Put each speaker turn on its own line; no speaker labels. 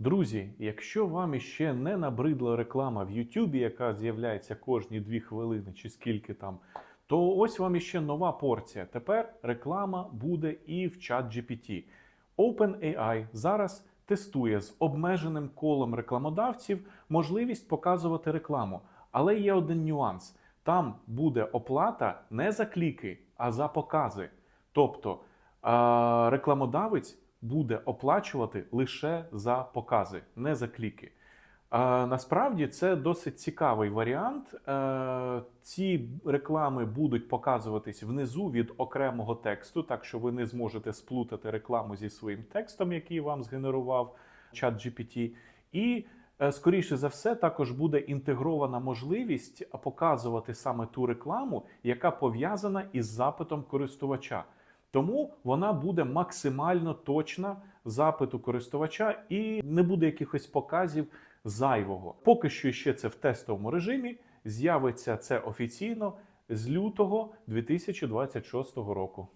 Друзі, якщо вам іще не набридла реклама в Ютубі, яка з'являється кожні дві хвилини чи скільки там, то ось вам іще нова порція. Тепер реклама буде і в чат GPT. OpenAI зараз тестує з обмеженим колом рекламодавців можливість показувати рекламу. Але є один нюанс: там буде оплата не за кліки, а за покази. Тобто рекламодавець буде оплачувати лише за покази, не за кліки. А, насправді це досить цікавий варіант. Е, ці реклами будуть показуватись внизу від окремого тексту, так що ви не зможете сплутати рекламу зі своїм текстом, який вам згенерував чат GPT. І е, скоріше за все, також буде інтегрована можливість показувати саме ту рекламу, яка пов'язана із запитом користувача. Тому вона буде максимально точна запиту користувача і не буде якихось показів зайвого. Поки що ще це в тестовому режимі. З'явиться це офіційно з лютого 2026 року.